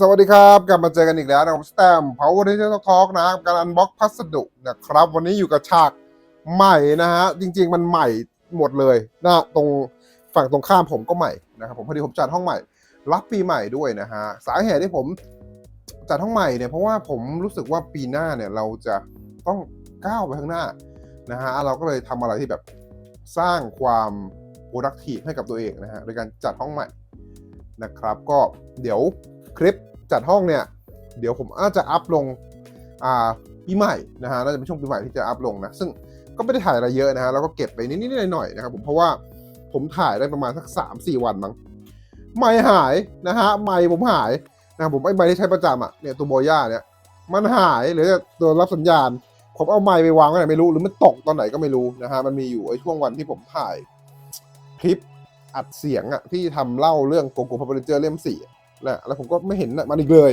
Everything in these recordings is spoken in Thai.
สวัสดีครับกลับมาเจอกันอีกแล้วนะครับสแตมเผาวันนี้จะทอล์กนะครับการอันบ็อกพัสดุนะครับ วันนี้อยู่กับฉากใหม่นะฮะจริง ๆ มันใหม่หมดเลยนะตรงฝั่งตรงข้ามผมก็ใหม่นะครับผมพอดีผมจัดห้องใหม่ รับปีใหม่ด้วยนะฮะสาเหตุที่ผมจัดห้องใหม่เนี่ยเพราะว่าผมรู้สึกว่าปีหน้าเนี่ยเราจะต้องก้าวไปข้างหน้านะฮะเราก็เลยทำอะไรที่แบบสร้างความ productive ให้กับตัวเองนะฮะโดยการจัดห้องใหม่นะครับ ก็เดี๋ยว คลิปจัดห้องเนี่ย เดี๋ยวผมอาจจะอัพลงอ่าปีใหม่นะฮะน่าจะเป็นช่วงปีใหม่ที่จะอัพลงนะซึ่งก็ไม่ได้ถ่ายอะไรเยอะนะฮะแล้วก็เก็บไปนิดๆหน่อยๆนะครับผมเพราะว่าผมถ่ายได้ประมาณสักสามสี่วันมั้งไม่หายนะฮะไม่ผมหายนะครับผมไอ้ไม้ที่ใช้ประจำอะเนี่ยตัวโบย่าเนี่ยมันหายหรือตัวรับสัญญาณ ผมเอาไม้ไปวางไว้ไหนไม่รู้หรือมันตกตอนไหนก็ไม่รู้นะฮะมันมีอยู่ไอ้ช่วงวันที่ผมถ่ายคลิปอัดเสียงอะที่ทำเล่าเรื่องโกโก้พาร์เจอร์เล่มสี่ นะแล้วผมก็ไม่เห็นมันอีกเลย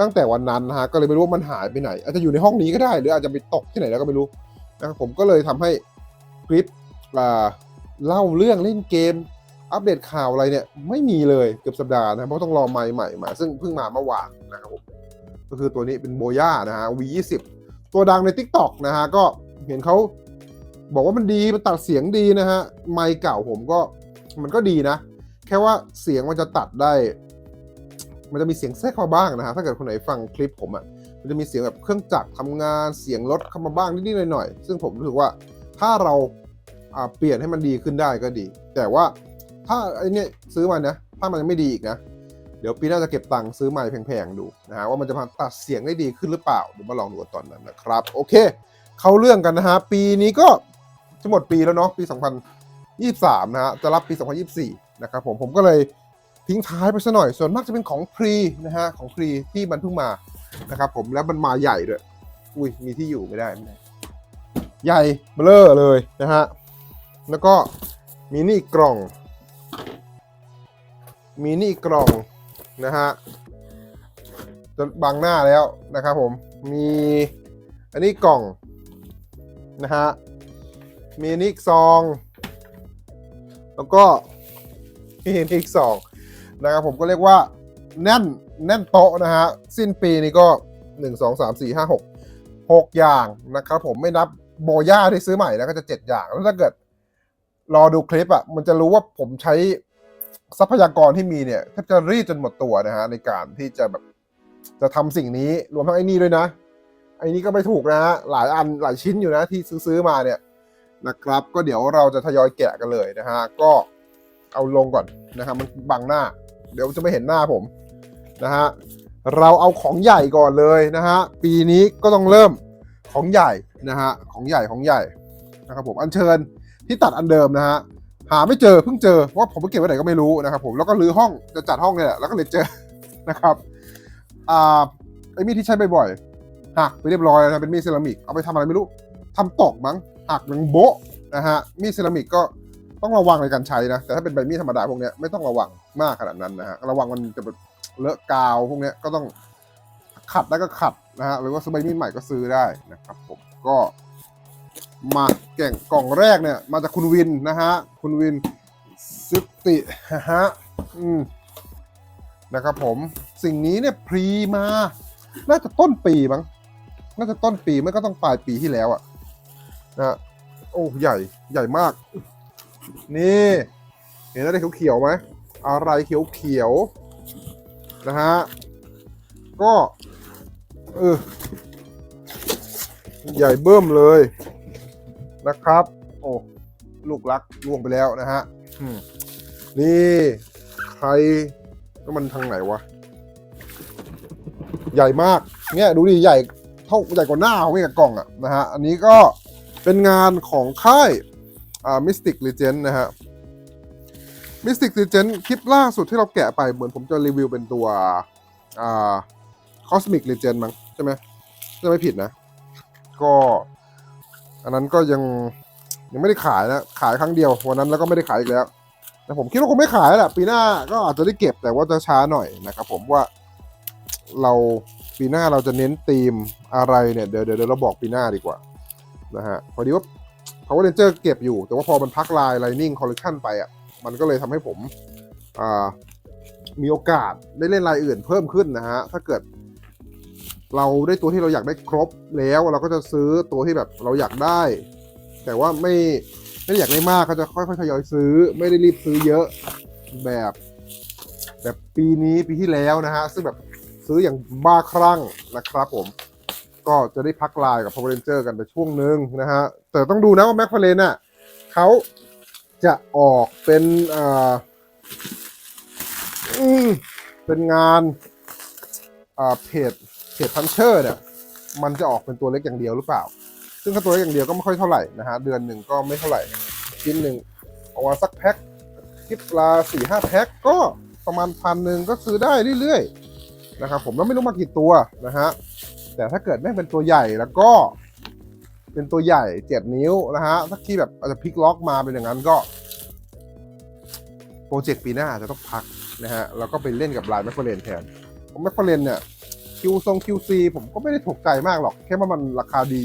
ตั้งแต่วันนั้นนะฮะก็เลยไม่รู้ว่ามันหายไปไหน อาจจะอยู่ในห้องนี้ก็ได้ หรืออาจจะไปตกที่ไหนแล้วก็ไม่รู้นะครับผมก็เลยทำให้คลิปเล่าเรื่องเล่นเกม อัปเดตข่าวอะไรเนี่ยไม่มีเลยเกือบสัปดาห์นะเพราะต้องรอไมค์ใหม่มา ซึ่งเพิ่งมาเมื่อวานนะครับผมก็คือตัวนี้เป็นโบย่านะฮะ V20 ตัวดังใน Tik t o อกนะฮะก็เห็นเขาบอกว่ามันดีมันตัดเสียงดีนะฮะไมค์เก่าผมก็มันก็ดีนะ แค่ว่าเสียงมันจะตัดได้ มันจะมีเสียงแทรกเข้ามาบ้างนะฮะถ้าเกิดคนไหนฟังคลิปผมอะ่ะมันจะมีเสียงแบบเครื่องจักรทำงานเสียงรถเข้ามาบ้างนิดๆหน่อยๆซึ่งผมรู้สึกว่าถ้าเราเปลี่ยนให้มันดีขึ้นได้ก็ดี แต่ว่าถ้าไอ้เนี่ยซื้อมานะถ้ามันยังไม่ดีอีกนะเดี๋ยวปีหน้าจะเก็บตังค์ซื้อใหม่แพงๆดูนะฮะว่ามันจะมาตัดเสียงได้ดีขึ้นหรือเปล่าเดี๋ยวมาลองดูตอนนั้นนะครับ โอเค เข้าเรื่องกันนะฮะปีนี้ก็จะหมดปีแล้วเนาะปี 2023 นะฮะจะรับปี 2024 นะครับผมผมก็เลย ทิ้งท้ายไปซะหน่อย ส่วนมากจะเป็นของพรีนะฮะของพรีที่มันเพิ่งมานะครับผมแล้วมันมาใหญ่ด้วย อุ้ยมีที่อยู่ไม่ได้ไม่ได้ใหญ่เบลอเลยนะฮะแล้วก็มีนี่กล่อง มีนี่กล่องนะฮะจะบังหน้าแล้วนะครับผมมีอันนี้กล่องนะฮะมีอันนี้ซอง แล้วก็มีอันนี้อีกซอง นะครับผมก็เรียกว่าแน่นแน่นโต๊ะนะฮะสิ้นปีนี้ก็ 1 2 3 4 5 6 6 อย่างนะครับผมไม่นับโบย่าที่ซื้อใหม่แล้วก็จะ 7 อย่าง แล้วถ้าเกิดรอดูคลิปอะ่ะมันจะรู้ว่าผมใช้ทรัพยากรที่มีเนี่ยแทบจะรีดจนหมดตัวนะฮะในการที่จะแบบจะทำสิ่งนี้รวมทั้งไอ้นี่ด้วยนะไอ้นี่ก็ไม่ถูกนะฮะหลายอันหลายชิ้นอยู่นะที่ซื้อมาเนี่ยนะครับ ก็เดี๋ยวเราจะทยอยแกะกันเลยนะฮะก็เอาลงก่อนนะครับมันบังหน้า เดี๋ยวจะไม่เห็นหน้าผมนะฮะเราเอาของใหญ่ก่อนเลยนะฮะปีนี้ก็ต้องเริ่มของใหญ่นะฮะของใหญ่ของใหญ่นะครับผมอัญเชิญที่ตัดอันเดิมนะฮะหาไม่เจอเพิ่งเจอเพราะว่าผมไปเก็บไว้ไหนก็ไม่รู้นะครับผมแล้วก็รื้อห้องจะจัดห้องเนี่ยแหละแล้วก็เลยเจอนะครับอ่าไอ้มีดที่ใช้บ่อยๆหักไปเรียบร้อยนะเป็นมีดเซรามิกเอาไปทำอะไรไม่รู้ทำตกมั้งหักหนึ่งโบะนะฮะมีดเซรามิกก็ ต้องระวังในการใช้นะ แต่ถ้าเป็นใบมีดธรรมดาพวกนี้ไม่ต้องระวังมากขนาดนั้นนะฮะ ระวังมันจะแบบเลอะกาวพวกนี้ก็ต้องขัดได้ก็ขัดนะฮะ หรือว่าซื้อใบมีดใหม่ก็ซื้อได้นะครับผม ก็มาแก่งกล่องแรกเนี่ย มาจากคุณวินนะฮะ คุณวินซิติฮะ อืมนะครับผม สิ่งนี้เนี่ยพรีมา น่าจะต้นปีมั้ง น่าจะต้นปีไม่ก็ต้องปลายปีที่แล้วอะนะฮะโอ้ ใหญ่ ใหญ่มาก นี่เห็นอะไรเขียวๆไหมอะไรเขียวๆนะฮะก็เออใหญ่เบิ่มเลยนะครับ โอ้ลูกรักล่วงไปแล้วนะฮะนี่ใครแล้วมันทางไหนวะ ใหญ่มาก เนี่ยดูดิใหญ่เท่าใหญ่กว่าหน้าของไอ้กับกล่องอะนะฮะ อันนี้ก็เป็นงานของค่าย อ่า Mystic Legend นะฮะ Mystic Legend คลิปล่าสุดที่เราแกะไปเหมือนผมจะรีวิวเป็นตัวอ่า Cosmic Legend มั้งใช่ไหมจะไม่ผิดนะ ก็อันนั้นก็ยังยังไม่ได้ขายนะขายครั้งเดียววันนั้นแล้วก็ไม่ได้ขายอีกแล้วแต่ผมคิดว่าคงไม่ขายแล้วแหละปีหน้าก็อาจจะได้เก็บแต่ว่าจะช้าหน่อยนะครับผมว่าเราปีหน้าเราจะเน้นธีมอะไรเนี่ยเดี๋ยวเดี๋ยวเดี๋ยวเราบอกปีหน้าดีกว่านะฮะพอดีว่า Power Ranger เก็บอยู่ แต่ว่าพอมันพักลาย Lightning Collection ไปอะมันก็เลยทำให้ผมมีโอกาสได้เล่นรายอื่นเพิ่มขึ้นนะฮะ ถ้าเกิด เราได้ตัวที่เราอยากได้ครบแล้วเราก็จะซื้อตัวที่แบบเราอยากได้ แต่ว่าไม่ไม่อยากได้มากก็จะค่อยๆทยอยซื้อ ไม่ได้รีบซื้อเยอะแบบ แบบปีนี้ปีที่แล้วนะฮะ ซึ่งแบบซื้ออย่างบ้าคลั่งนะครับผม ก็จะได้พักลายกับ Power Ranger กันไปช่วงหนึ่งนะฮะ แต่ต้องดูนะว่าแม็กฟาเลนน่ะเขาจะออกเป็นอ่าอืมเป็นงานอ่าเพจเพจพันเชอร์เนี่ยมันจะออกเป็นตัวเล็กอย่างเดียวหรือเปล่า ซึ่งถ้าตัวเล็กอย่างเดียวก็ไม่ค่อยเท่าไหร่นะฮะ เดือนหนึ่งก็ไม่เท่าไหร่ ชิ้นหนึ่งเอามาสักแพ็คคลิปลาสี่ห้าแพ็คก็ประมาณพันหนึ่งก็ซื้อได้เรื่อยๆนะครับผมแล้วไม่รู้มากี่ตัวนะฮะ แต่ถ้าเกิดแม่งเป็นตัวใหญ่แล้วก็ เป็นตัวใหญ่เจ็ดนิ้วนะฮะถ้าที่แบบอาจจะพลิกล็อกมาเป็นอย่างนั้นก็โปรเจกต์ปีหน้าอาจจะต้องพักนะฮะแล้วก็ไปเล่นกับลายแมคฟาเรนแทนผมแมคฟาเรนเนี่ยคิวทรงคิวซีผมก็ไม่ได้ถูกใจมากหรอก แค่ว่ามันราคาดี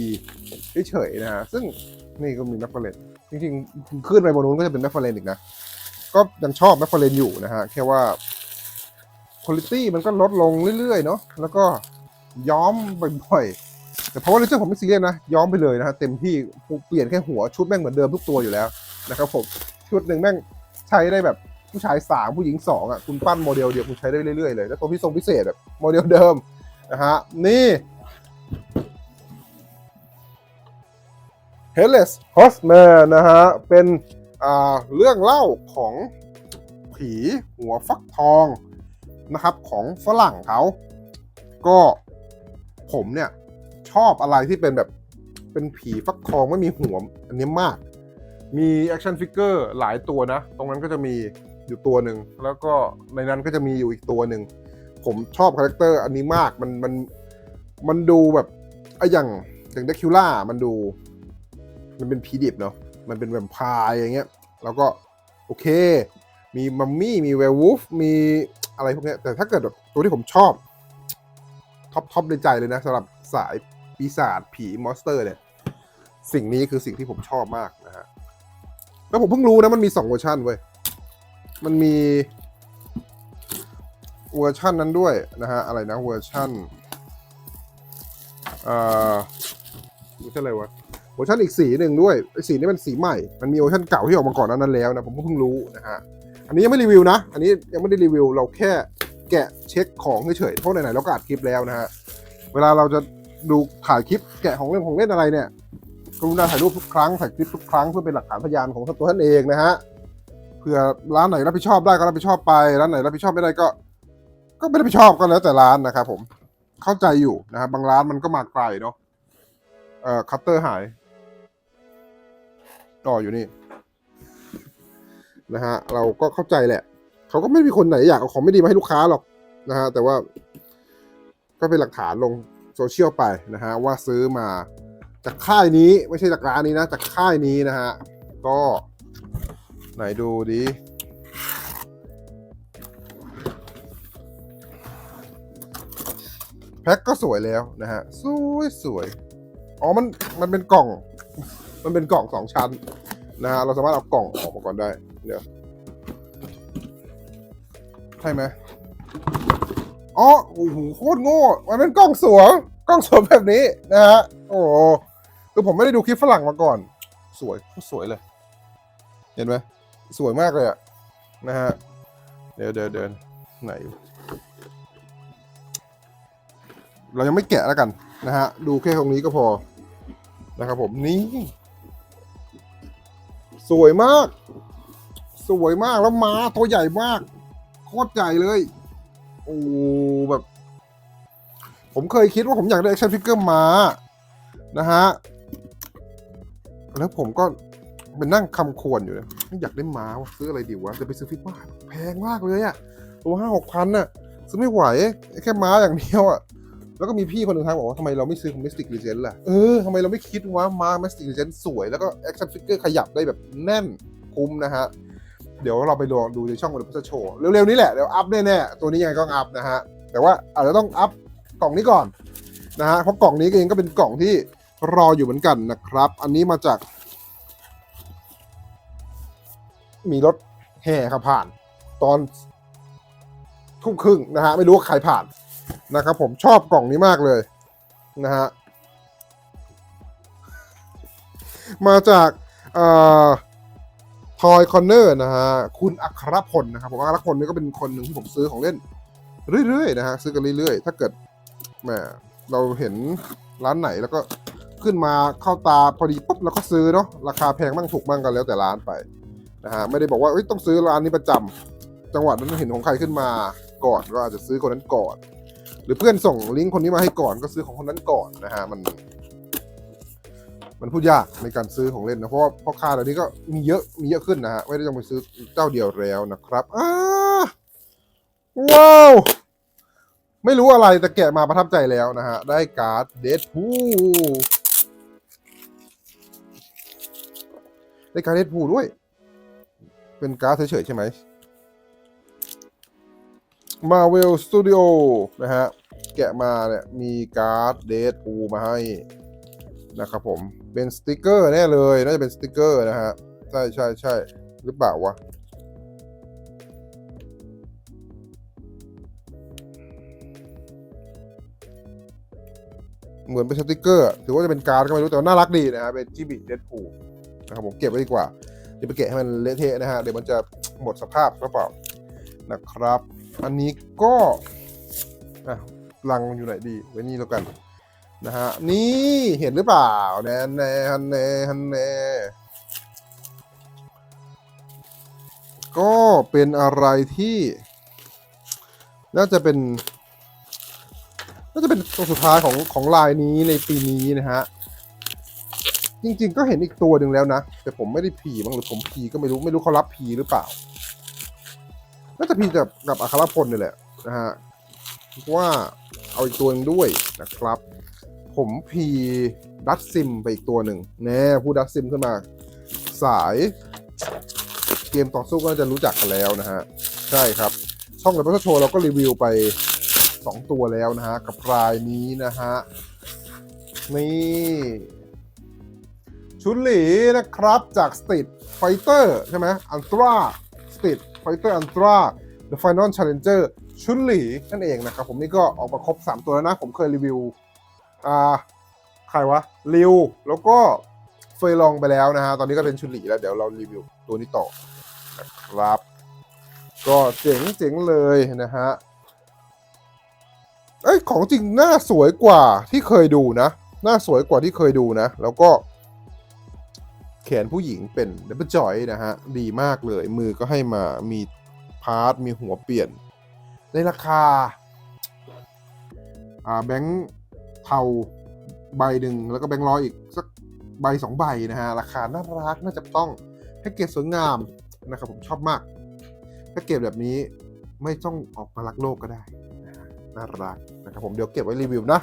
เฉยๆนะฮะ ซึ่งนี่ก็มีแมคฟาเรนจริงๆ ขึ้นไปบนนู้นก็จะเป็นแมคฟาเรนอีกนะ ก็ยังชอบแมคฟาเรนอยู่นะฮะ แค่ว่าคุณภาพมันก็ลดลงเรื่อยๆ เนาะแล้วก็ ย้อมบ่อยๆแต่เพราะว่าเรื่องผมไม่ซีเรียสนะ ย้อมไปเลยนะฮะเต็มที่เปลี่ยนแค่หัวชุดแม่งเหมือนเดิมทุกตัวอยู่แล้วนะครับผมชุดหนึ่งแม่งใช้ได้แบบผู้ชายสามผู้หญิงสองอะคุณปั้นโมเดลเดียวคุณใช้ได้เรื่อยๆเลยแล้วตัวพิทรงพิเศษแบบโมเดลเดิมนะฮะนี่ Headless Horseman นะฮะ เป็นอ่าเรื่องเล่าของผีหัวฟักทองนะครับของฝรั่งเขา ก็ ผมเนี่ยชอบอะไรที่เป็นแบบเป็นผีฟักทองไม่มีหัวอันนี้มาก มีแอคชั่นฟิกเกอร์หลายตัวนะ ตรงนั้นก็จะมีอยู่ตัวหนึ่ง แล้วก็ในนั้นก็จะมีอยู่อีกตัวหนึ่ง ผมชอบคาแรคเตอร์อันนี้มากมันมันมันดูแบบไอ้อย่างอย่างเดคิล่ามันดู มันเป็นผีดิบเนาะมันเป็นแวมไพร์อย่างเงี้ย แล้วก็โอเค มีมัมมี่มีเวลวูฟมีอะไรพวกเนี้ยแต่ถ้าเกิดแบบตัวที่ผมชอบ ท็อปท็อปในใจเลยนะสำหรับสายปีศาจผีมอนสเตอร์เนี่ยสิ่งนี้คือสิ่งที่ผมชอบมากนะฮะแล้วผมเพิ่งรู้นะมันมีสองเวอร์ชันเว้ยมันมีเวอร์ชันนั้นด้วยนะฮะอะไรนะเวอร์ชันเอ่อเวอร์ชันอะไรวะเวอร์ชันอีกสีหนึ่งด้วยสีนี้เป็นสีใหม่ มันมีเวอร์ชันเก่าที่ออกมาก่อนหนานั้นแล้วนะผมเพิ่งรู้นะฮะอันนี้ยังไม่รีวิวนะ อันนี้ยังไม่ได้รีวิวเราแค่ แกะเช็คของเฉยๆเพราะไหนๆเราก็อัดคลิปแล้วนะฮะ เวลาเราจะดูถ่ายคลิปแกะของเล่นของเล่นอะไรเนี่ยกรุณาถ่ายรูปทุกครั้งถ่ายคลิปทุกครั้งเพื่อเป็นหลักฐานพยานของตัวท่านเองนะฮะเผื่อร้านไหนรับผิดชอบได้ก็รับผิดชอบไปร้านไหนรับผิดชอบไม่ได้ก็ ก็ไม่รับผิดชอบก็แล้วแต่ร้านนะครับผมเข้าใจอยู่นะครับบางร้านมันก็มาไกลเนาะเอ่อคัตเตอร์หายต่ออยู่นี่นะฮะเราก็เข้าใจแหละ เขาก็ไม่มีคนไหนอยากเอาของไม่ดีมาให้ลูกค้าหรอกนะฮะแต่ว่า ก็เป็นหลักฐานลงโซเชียลไปนะฮะว่าซื้อมาจากค่ายนี้ไม่ใช่จากร้านนี้นะ จากค่ายนี้นะฮะก็ไหนดูดิแพ็คก็สวยแล้วนะฮะสวยสวยอ๋อมันมันเป็นกล่อง มันเป็นกล่องสองชั้นนะฮะเราสามารถเอากล่องออกมาก่อนได้เดี๋ยว ช่ไหมอ๋อโอ้โหโคตรโง่ มันเป็นกล้องสวมกล้องสวมแบบนี้นะฮะ โอ้คือผมไม่ได้ดูคลิปฝรั่งมาก่อน สวยโคตรสวยเลย เห็นไหมสวยมากเลยอะนะฮะ เดี๋ยวเดี๋ยวเดินไหน เรายังไม่แกะแล้วกันนะฮะ ดูแค่ตรงนี้ก็พอ นะครับผมนี่ สวยมาก สวยมากแล้วม้าตัวใหญ่มาก โคตรใหญ่เลย โอ้แบบ ผมเคยคิดว่าผมอยากได้แอคชั่นฟิกเกอร์มา นะฮะ แล้วผมก็เป็นนั่งคำควรอยู่เลยอยากได้ม้าวะซื้ออะไรดีวะ จะไปซื้อฟิกบ้าแพงมากเลยอะตัวห้าหกพันน่ะ ซื้อไม่ไหว แค่ม้าอย่างเดียวอะแล้วก็มีพี่คนหนึ่งทักบอกว่าทำไมเราไม่ซื้อของ Mystic Legend ล่ะ เออทำไมเราไม่คิดว่ามา Mystic Legend สวย แล้วก็แอคชั่นฟิกเกอร์ขยับได้แบบแน่นคุ้มนะฮะ เดี๋ยวเราไปลอดูในช่องวันพุธโชว์เร็วๆนี้แหละเดี๋ยวอัพแน่ๆตัวนี้ยังไงก็อัพนะฮะแต่ว่าอาจจะต้องอัพกล่องนี้ก่อนนะฮะเพราะกล่องนี้เองก็เป็นกล่องที่รออยู่เหมือนกันนะครับ อันนี้มาจาก มีรถแห่ขับผ่าน ตอนทุ่มครึ่งนะฮะไม่รู้ว่าใครผ่านนะครับผมชอบกล่องนี้มากเลยนะฮะมาจากเอ่อ ทอยคอนเนอร์นะฮะคุณอัครพลนะครับผมอัครพลนี่ก็เป็นคนหนึ่งที่ผมซื้อของเล่น เรื่อยๆนะฮะซื้อกันเรื่อยๆ ถ้าเกิดแหมเราเห็นร้านไหนแล้วก็ขึ้นมาเข้าตาพอดีปุ๊บเราก็ซื้อเนาะราคาแพงบ้างถูกบ้างกันแล้วแต่ร้านไปนะฮะไม่ได้บอกว่าต้องซื้อร้านนี้ประจำจังหวะนั้นเห็นของใครขึ้นมาก่อนก็อาจจะซื้อคนนั้นก่อน หรือเพื่อนส่งลิงก์คนนี้มาให้ก่อนก็ซื้อของคนนั้นก่อนนะฮะมัน มันพูดยากในการซื้อของเล่นนะเพราะว่าพ่อค้าเดี๋ยวนี้ก็มีเยอะมีเยอะขึ้นนะฮะไม่ได้ต้องไปซื้อเจ้าเดียวแล้วนะครับอ้าว้าว ไม่รู้อะไรแต่แกะมาประทับใจแล้วนะฮะ ได้การ์ดเดดพูได้การ์ดเดดพูด้วย เป็นการ์ดเฉยๆใช่ไหม Marvel Studio นะฮะ แกะมาเนี่ยมีการ์ดเดดพูมาให้ นะครับผมเป็นสติกเกอร์แน่เลย น่าจะเป็นสติกเกอร์นะฮะใช่ใช่ใช่หรือเปล่าวะเหมือนเป็นสติกเกอร์ถือว่าจะเป็นการ์ดก็ไม่รู้ แต่น่ารักดีนะฮะเป็นจิบิเดดพูนะครับผมเก็บไว้ดีกว่าเดี๋ยวไปเกะให้มันเละเทะนะฮะเดี๋ยวมันจะหมดสภาพหรือเปล่านะครับ อันนี้ก็อะลังอยู่ไหนดีไว้นี่แล้วกัน นะฮะนี่เห็นหรือเปล่าแน่แน่ฮันแน่ฮันแน่ก็เป็นอะไรที่ น่าจะเป็น น่าจะเป็นตัวสุดท้ายของของลายนี้ในปีนี้นะฮะ จริงๆก็เห็นอีกตัวหนึ่งแล้วนะ แต่ผมไม่ได้ผีบ้างหรือผมผีก็ไม่รู้ไม่รู้เขารับผีหรือเปล่า น่าจะผีกับกับอัครพลนี่แหละนะฮะว่าเอาอีกตัวหนึงด้วยนะครับ ผมพีดัตซิมไปอีกตัวหนึ่งแน่ผู้ดัตซิมขึ้นมา สายเกมต่อสู้ก็จะรู้จักกันแล้วนะฮะ ใช่ครับ ช่องเลเวอร์โชว์เราก็รีวิวไปสองตัวแล้วนะฮะ กับรายนี้นะฮะ นี่ชุนหลีนะครับจาก Street Fighter ใช่ไหมอันตรา Street Fighter อันตรา The Final Challenger ชุนหลีนั่นเองนะครับผมนี่ก็ออกมาครบ 3 ตัวแล้วนะ ผมเคยรีวิว อ่าใครวะริวแล้วก็เฟยลองไปแล้วนะฮะ ตอนนี้ก็เป็นชุนหลีแล้วเดี๋ยวเรารีวิวตัวนี้ต่อนะครับ ก็เจ๋งเจ๋งเลยนะฮะเอ้ยของจริงหน้าสวยกว่าที่เคยดูนะ หน้าสวยกว่าที่เคยดูนะ แล้วก็ แขนผู้หญิงเป็นดับเบิลจอยนะฮะ ดีมากเลย มือก็ให้มามีพาร์ทมีหัวเปลี่ยน ในราคา อ่าแบงค์ เทาใบหนึ่งแล้วก็แบงค์ร้อยอีกสักใบสองใบนะฮะ ราคาน่ารักน่าจะต้องแพ็กเกจสวยงามนะครับผมชอบมากแพ็กเกจแบบนี้ไม่ต้องออกมารักโลกก็ได้ น่ารักนะครับผมเดี๋ยวเก็บไว้รีวิวนะ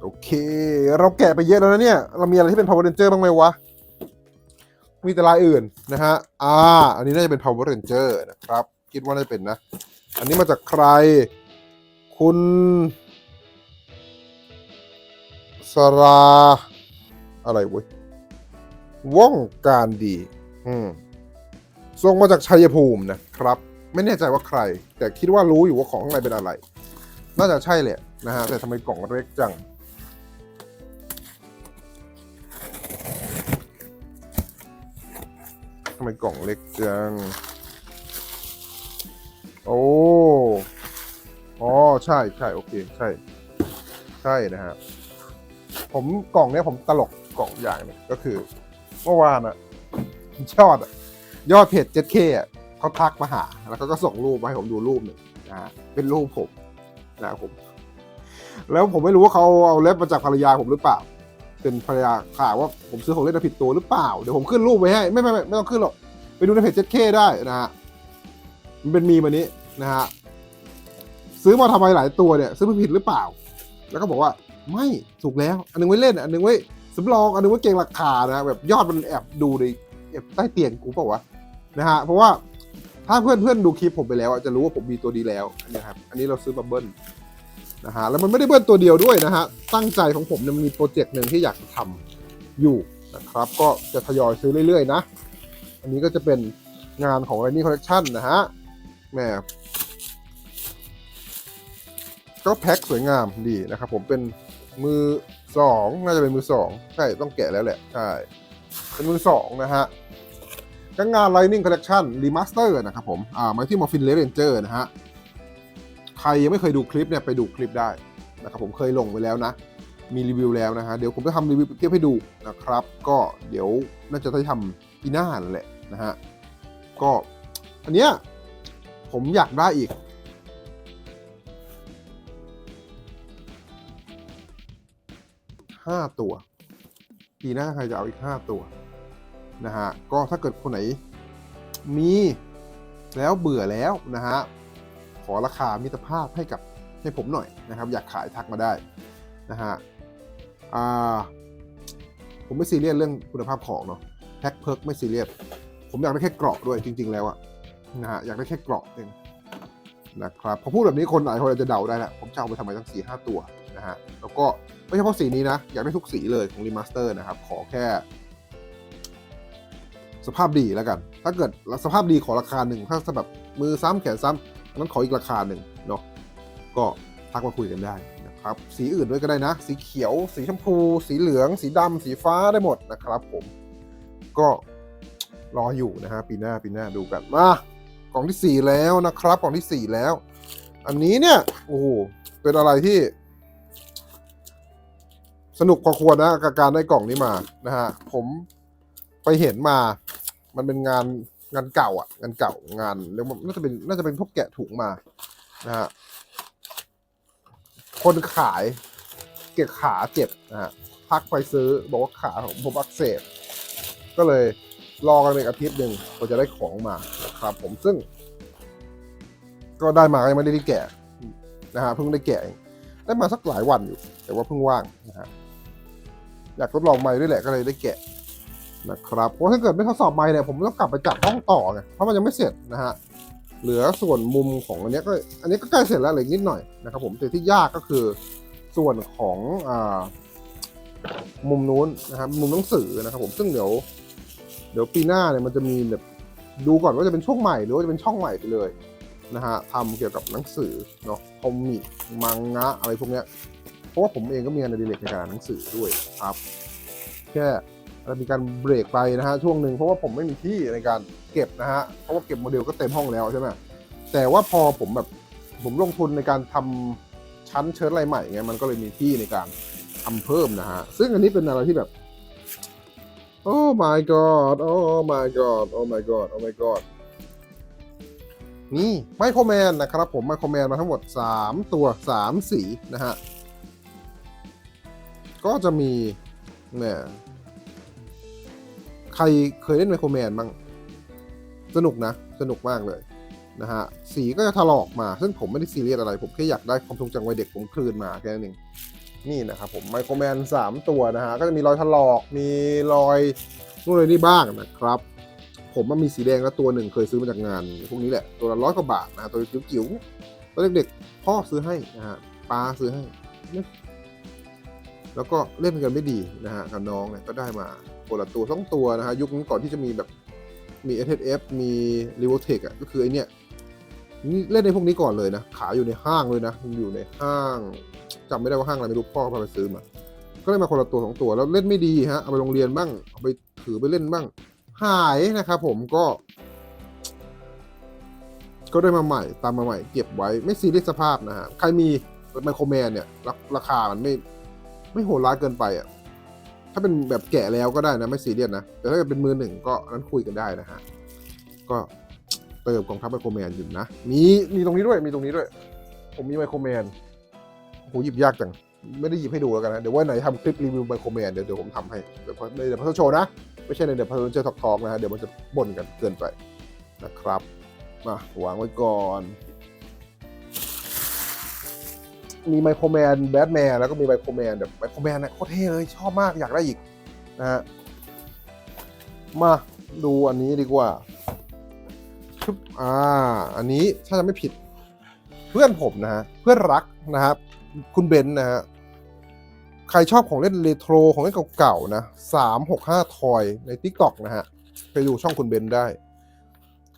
โอเค เราแกะไปเยอะแล้วนะเนี่ย เรามีอะไรที่เป็น Power Ranger บ้างไหมวะ มีแต่ลายอื่นนะฮะอ่าอันนี้น่าจะเป็น Power Ranger นะครับ คิดว่าน่าจะเป็นนะ อันนี้มาจากใคร คุณ รา อะไรเว้ยว่องการดี อืมส่งมาจากชัยภูมินะครับ ไม่แน่ใจว่าใคร แต่คิดว่ารู้อยู่ว่าของข้างในเป็นอะไร น่าจะใช่แหละนะฮะแต่ทำไมกล่องเล็กจังทำไมกล่องเล็กจัง โอ้ อ๋อ ใช่ใช่โอเค ใช่ ใช่นะฮะ ผมกล่องเนี้ยผมตลกกล่องอย่างหนึงก็คือเมื่อวานอะยอดอะยอดเพจ 7K อะเขาทักมาหา แล้วเขาก็ส่งรูปมาให้ผมดูรูปหนึ่งนะฮะเป็นรูปผมนะครับผม แล้วผมไม่รู้ว่าเขาเอาเล็บมาจากภรรยาผมหรือเปล่า เป็นภรรยาข่าวว่าผมซื้อของเล่นมาผิดตัวหรือเปล่า เดี๋ยวผมขึ้นรูปไว้ให้ ไม่ไม่ไม่ไม่ต้องขึ้นหรอก ไปดูในเพจ 7K ได้นะฮะ มันเป็นมีมันนี้นะฮะ ซื้อมาทำไมหลายตัวเนี่ย ซื้อผิดหรือเปล่า แล้วก็บอกว่า ไม่ถูกแล้ว อันหนึงไว้เล่น อันหนึงไว้สำรองอันหนึงไว้เก็งราคานะแบบยอดมันแอบดูในแอบใต้เตียงกูเปล่าวะนะฮะเพราะว่าถ้าเพื่อนเพื่อนดูคลิปผมไปแล้วจะรู้ว่าผมมีตัวดีแล้วนะครับอันนี้เราซื้อมาเบิ้ลนะฮะแล้วมันไม่ได้เบิ้ลตัวเดียวด้วยนะฮะตั้งใจของผมเนี่ยมันมีโปรเจกต์หนึ่งที่อยากจะทำอยู่นะครับ ก็จะทยอยซื้อเรื่อยๆนะ อันนี้ก็จะเป็นงานของ r a i n y Collection นะฮะแหมก็แพ็คสวยงามดีนะครับผมเป็น มือสองน่าจะเป็นมือสองใช่ต้องแกะแล้วแหละใช่เป็นมือสองนะฮะก็งาน Lightning Collection Remaster นะครับผมอ่ามาที่ Morphin Red Ranger นะฮะใครยังไม่เคยดูคลิปเนี่ยไปดูคลิปได้นะครับผมเคยลงไปแล้วนะ มีรีวิวแล้วนะฮะเดี๋ยวผมจะทำรีวิวเทียบให้ดูนะครับ ก็เดี๋ยวน่าจะได้ทำปีหน้านั่นแหละนะฮะก็อันเนี้ยผมอยากได้อีก ห้าตัว ปีหน้าใครจะเอาอีกห้าตัวนะฮะก็ถ้าเกิดคนไหนมีแล้วเบื่อแล้วนะฮะขอราคามิตรภาพให้กับให้ผมหน่อยนะครับ อยากขายทักมาได้นะฮะอ่าผมไม่ซีเรียสเรื่องคุณภาพของเนาะแพ็คเพิร์กไม่ซีเรียสผมอยากได้แค่เกราะด้วยจริง ๆ แล้วอะนะฮะอยากได้แค่เกราะเองนะครับพอพูดแบบนี้คนหลายคนอาจจะเดาได้แหละผมจะเอาไปทำไมตั้งสี่ห้าตัว นะฮะแล้วก็ไม่เฉพาะสีนี้นะ อยากได้ทุกสีเลยของรีมาสเตอร์นะครับ ขอแค่ สภาพดีแล้วกัน ถ้าเกิดสภาพดีขอราคาหนึ่งถ้าสำหรับมือซ้ำแขนซ้ำอันนั้นขออีกราคาหนึ่งเนาะก็ทักมาคุยกันได้นะครับ สีอื่นด้วยก็ได้นะ สีเขียว สีชมพู สีเหลือง สีดำสีฟ้าได้หมดนะครับผมก็รออยู่นะฮะปีหน้าปีหน้าดูกันมากล่องที่สี่แล้วนะครับกล่องที่สี่แล้ว อันนี้เนี่ยโอ้โหเป็นอะไรที่ สนุกพอควรนะกับการได้กล่องนี้มานะฮะผมไปเห็นมา มันเป็นงานงานเก่าอะ งานเก่างานเรียกว่าน่าจะเป็นน่าจะเป็นพวกแกะถุงมานะฮะคนขายเก็บขาเจ็บนะฮะพักไปซื้อบอกว่าขาของผมอักเสบก็เลยรอกันอีกอาทิตย์หนึ่งก็จะได้ของมาครับ ผมซึ่ง ก็ได้มายังไม่ได้ได้แกะนะฮะเพิ่งได้แกะได้มาสักหลายวันอยู่ แต่ว่าเพิ่งว่างนะฮะ อยากทดลองไม้ด้วยแหละก็เลยได้แกะนะครับเพราะถ้าเกิดไม่ทดสอบไม้เนี่ยผมต้องกลับไปจับห้องต่อไงเพราะมันยังไม่เสร็จนะฮะเหลือส่วนมุมของอันนี้ก็อันนี้ก็ใกล้เสร็จแล้วเหลืออกนิดหน่อยนะครับผมแต่ที่ยากก็คือส่วนของอ่ามุมนู้นนะครับมุมหนังสือนะครับผมซึ่งเดี๋ยวเดี๋ยวปีหน้าเนี่ยมันจะมีแบบดูก่อนว่าจะเป็นช่วงใหม่หรือว่าจะเป็นช่องใหม่ไปเลยนะฮะทำเกี่ยวกับหนังสือเนาะคอมิกมังงะอะไรพวกเนี้ย ราะว่าผมเองก็มีงานอดิเรกในการอ่านหนังสือด้วยครับ แค่มีการเบรกไปนะฮะช่วงหนึ่งเพราะว่าผมไม่มีที่ในการเก็บนะฮะเพราะว่าเก็บโมเดลก็เต็มห้องแล้วใช่ไหมแต่ว่าพอผมแบบผมลงทุนในการทำชั้นเชิ้ตอะไรใหม่เงี้ยมันก็เลยมีที่ในการทำเพิ่มนะฮะซึ่งอันนี้เป็นอะไรที่แบบโอ้ my god โอ้ my god โอ้ my god โอ้ my god นี่ไมโครแมนนะครับผมไมโครแมนมาทั้งหมด 3 ตัว 3 สีนะฮะ ก็จะมีเนี่ยใครเคยเล่นไมโครแมนบ้างสนุกนะ สนุกมากเลยนะฮะสีก็จะถลอกมา ซึ่งผมไม่ได้ซีเรียสอะไร ผมแค่อยากได้ความทรงจำวัยเด็กผมคลืนมาแค่นั้นเองนี่นะครับผมไมโครแมน3 ตัวนะฮะ ก็จะมีรอยถลอกมีรอยนู่นเลยนี่บ้างนะครับ ผมมันมีสีแดงแล้วตัวหนึ่งเคยซื้อมาจากงาน พวกนี้แหละ ตัวละร้อยกว่าบาทนะตัวจิ๋วๆตัวเด็กๆพ่อซื้อให้นะฮะป้าซื้อให้ แล้วก็เล่นกันไม่ดีนะฮะกับน้องเนี่ยก็ได้มาคนละตัวสองตัวนะฮะยุคนั้นก่อนที่จะมีแบบมี s f มี r e v o t e c อะก็คือไอเนี้ยเล่นในพวกนี้ก่อนเลยนะ ขายอยู่ในห้างเลยนะ อยู่ในห้างจำไม่ได้ว่าห้างอะไรไม่รู้พ่อพาไปซื้อมาก็ได้มาคนละตัวสองตัวแล้วเล่นไม่ดีฮะเอาไปโรงเรียนบ้างเอาไปถือไปเล่นบ้าง หายนะครับผมก็ ก็ได้มาใหม่ ตามมาใหม่ เก็บไว้ไม่ซีเรียสสภาพนะฮะใครมีไมโครแมนเนี่ยรราคามันไม่ ไม่โหดร้ายเกินไปอะ ถ้าเป็นแบบแกะแล้วก็ได้นะ ไม่ซีเรียสนะ แต่ถ้าเกิดเป็นมือหนึ่งก็นั้นคุยกันได้นะฮะ ก็เติมกองทัพไมโครแมนอยู่นะ มีมีตรงนี้ด้วย มีตรงนี้ด้วย ผมมีไมโครแมนโหหยิบยากจัง ไม่ได้หยิบให้ดูแล้วกันนะ เดี๋ยวว่าไหนทำคลิปรีวิวไมโครแมนเดี๋ยวเดี๋ยวผมทำให้เดี๋ยวในเดี๋ยวพัฒโชว์นะ ไม่ใช่ในเดี๋ยวพัฒโชว์ทอกทอกนะฮะ เดี๋ยวมันจะบ่นกันเกินไปนะครับ มาวางไว้ก่อน มีไมโครแมนแบทแมนแล้วก็มีไมโครแมนแบบไมโครแมนนะโคตรเท่เลยชอบมากอยากได้อีกนะฮะมาดูอันนี้ดีกว่าชึบอ่า อันนี้ถ้าจะไม่ผิด เพื่อนผมนะฮะเพื่อนรักนะครับ คุณเบนนะฮะใครชอบของเล่นเรโทรของเล่นเก่าๆนะสามหกห้าทอยใน t ิ k t o k นะฮะ ไปดูช่องคุณเบนได้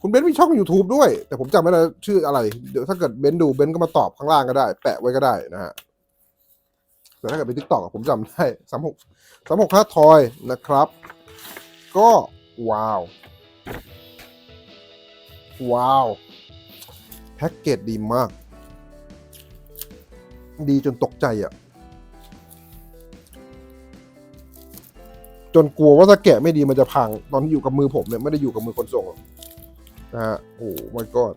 คุณเบนซ์มีช่อง YouTube ด้วย แต่ผมจำไม่ได้ชื่ออะไร เดี๋ยวถ้าเกิดเบนซ์ดูเบนซ์ก็มาตอบข้างล่างก็ได้ แปะไว้ก็ได้นะฮะแต่ถ้าเกิดเป็นทิกตอกผมจำได้สามหกสามหกห้าทอยนะครับ ก็ว้าว ว้าว แพ็กเกจดีมาก ดีจนตกใจอะ่ะ จนกลัวว่าถ้าแกะไม่ดีมันจะพัง ตอนที่อยู่กับมือผมเนี่ย ไม่ได้อยู่กับมือคนส่งหรอก นะฮะโอ้ my god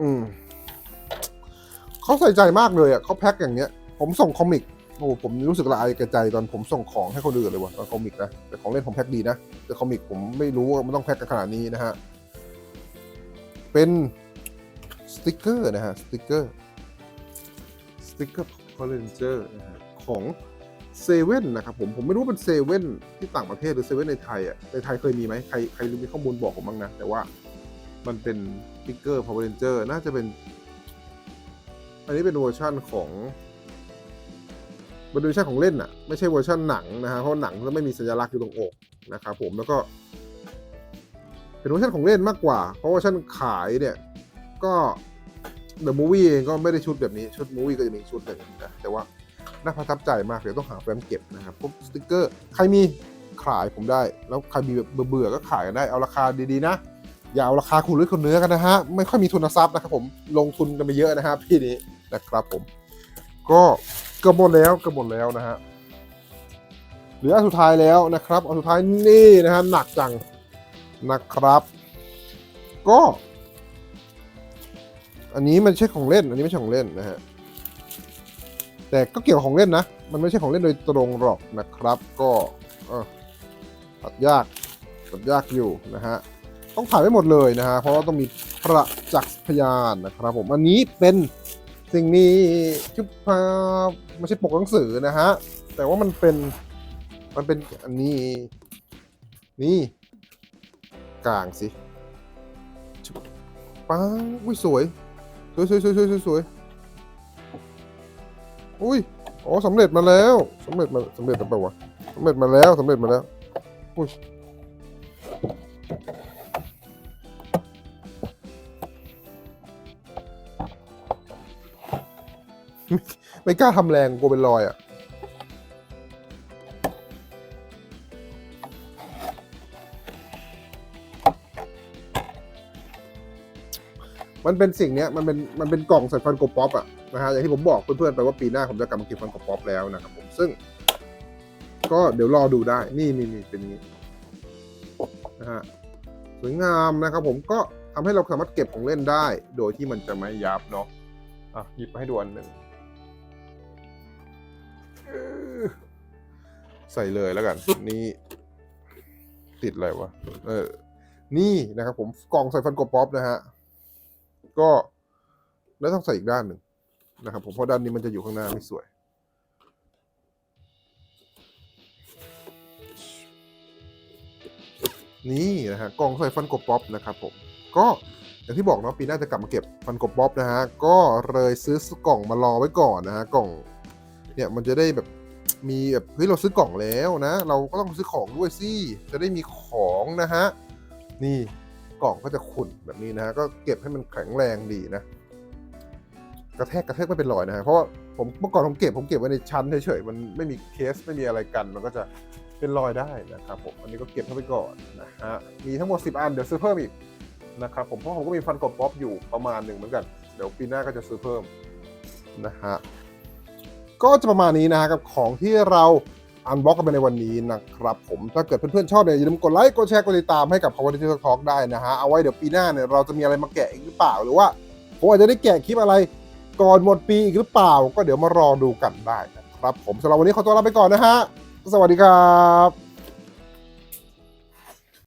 อืมเขาใส่ใจมากเลยอะเขาแพ็คอย่างเงี้ย ผมส่งคอมิกโอ้ผมรู้สึกละอายกับใจตอนผมส่งของให้คนอื่นเลยว่ะตอนคอมิกนะแต่ของเล่นผมแพ็คดีนะแต่คอมิกผมไม่รู้ว่ามันต้องแพ็คกันขนาดนี้นะฮะเป็นสติกเกอร์นะฮะสติกเกอร์สติกเกอร์คอลเลนเจอร์ของ เซเว่นนะครับผมผมไม่รู้ว่าเป็นเซเว่นที่ต่างประเทศหรือเซเว่นในไทยอะในไทยเคยมีไหมใครใครรู้มีข้อมูลบอกผมบ้างนะ แต่ว่ามันเป็นสติกเกอร์พาวเวอร์เรนเจอร์น่าจะเป็น อันนี้เป็นเวอร์ชั่นของเป็นเวอร์ชันของเล่นอะไม่ใช่เวอร์ชันหนังนะฮะเพราะหนังจะไม่มีสัญลักษณ์อยู่ตรงอกนะครับผมแล้วก็ เป็นเวอร์ชันของเล่นมากกว่า เพราะเวอร์ชันขายเนี่ยก็เดอะมูวี่เองก็ไม่ได้ชุดแบบนี้ชุดมูวี่ก็จะมีชุดหนึ่งนะแต่ว่า น่าประทับใจมากเดี๋ยวต้องหาแฟ้มเก็บนะครับพวกสติกเกอร์ใครมีขายผมได้ แล้วใครมีแบบเบื่อก็ขายกันได้เอาราคาดีๆนะ อย่าเอาราคาคุณหรือคุณเนื้อกันนะฮะไม่ค่อยมีทุนทรัพย์นะครับผมลงทุนกันไปเยอะนะฮะพี่นี้นะครับผม ก็เกือบหมดแล้วเกือบหมดแล้วนะฮะเหลืออันสุดท้ายแล้วนะครับอันสุดท้ายนี่นะฮะหนักจังนะครับ ก็ อันนี้มันใช่ของเล่น อันนี้ไม่ใช่ของเล่นนะฮะ แต่ก็เกี่ยวกับของเล่นนะ มันไม่ใช่ของเล่นโดยตรงหรอกนะครับ ก็ตัดยากตัดยากอยู่นะฮะ ต้องถ่ายไว้หมดเลยนะฮะ เพราะว่าต้องมีประจักษ์พยานนะครับผม อันนี้เป็นสิ่งนี้ชุบพาไม่ใช่ปกหนังสือนะฮะ แต่ว่ามันเป็นมันเป็นอันนี้นี่กลางสิป้าอุ้ยสวย สวยสวยสวยสวยสวยสวย อุ้ยอ๋อสำเร็จมาแล้วสำเร็จมาสำเร็จหรือเปล่าวะสำเร็จมาแล้วสำเร็จมาแล้วอุ้ยไม่กล้าทำแรงกลัวเป็นรอยอะมันเป็นสิ่งเนี้ยมันเป็นมันเป็นกล่องใส่ฟันกบป๊อปอะ นะฮะอย่างที่ผมบอกเพื่อนๆไปว่าปีหน้าผมจะกลับมาเก็บฟันกบป๊อปแล้วนะครับผมซึ่ง ก็เดี๋ยวรอดูได้ นี่นี่นี่เป็นอย่างนี้นะฮะสวยงามนะครับผมก็ทำให้เราสามารถเก็บของเล่นได้ โดยที่มันจะไม่ยับเนาะอะหยิบมาให้ดูอันหนึ่งใส่เลยแล้วกัน นี่ ติดอะไรวะเออ นี่นะครับผมกล่องใส่ฟันกบป๊อปนะฮะ ก็แล้วต้องใส่อีกด้านหนึ่ง นะครับผมเพราะด้านนี้มันจะอยู่ข้างหน้าไม่สวย นี่นะฮะกล่องใส่ฟันกบป๊อปนะครับผมก็อย่างที่บอกเนาะปีหน้าจะกลับมาเก็บฟันกบป๊อปนะฮะก็เลยซื้อกล่องมารอไว้ก่อนนะฮะกล่องเนี่ยมันจะได้แบบมีแบบเฮ้ยเราซื้อกล่องแล้วนะ เราก็ต้องซื้อของด้วยสิจะได้มีของนะฮะนี่กล่องก็จะขุ่นแบบนี้นะฮะก็เก็บให้มันแข็งแรงดีนะ กระแทกกระแทกไม่เป็นรอยนะฮะเพราะว่าผมเมื่อก่อนผมเก็บผมเก็บไว้ในชั้นเฉยๆมันไม่มีเคสไม่มีอะไรกัน มันก็จะเป็นรอยได้นะครับผมอันนี้ก็เก็บเข้าไปก่อนนะฮะมีทั้งหมด 10 อันเดี๋ยวซื้อเพิ่มอีกนะครับผมเพราะผมก็มีฟันกบป๊อปอยู่ประมาณหนึ่งเหมือนกันเดี๋ยวปีหน้าก็จะซื้อเพิ่มนะฮะก็จะประมาณนี้นะฮะกับของที่เราอันบล็อกกันไปในวันนี้นะครับผมถ้าเกิดเพื่อนๆชอบเนี่ยอย่าลืมกดไลค์กดแชร์กดติดตามให้กับ Power Digital Talk ได้นะฮะเอาไว้เดี๋ยวปีหน้าเนี่ยเราจะมีอะไรมาแกะอีกหรือเปล่าหรือว่าผมอาจจะได้แกะคลิปอะไร ก่อนหมดปีอีกหรือเปล่า ก็เดี๋ยวมารอดูกันได้นะครับ ผมสำหรับวันนี้ขอตัวลาไปก่อนนะฮะ สวัสดีครับ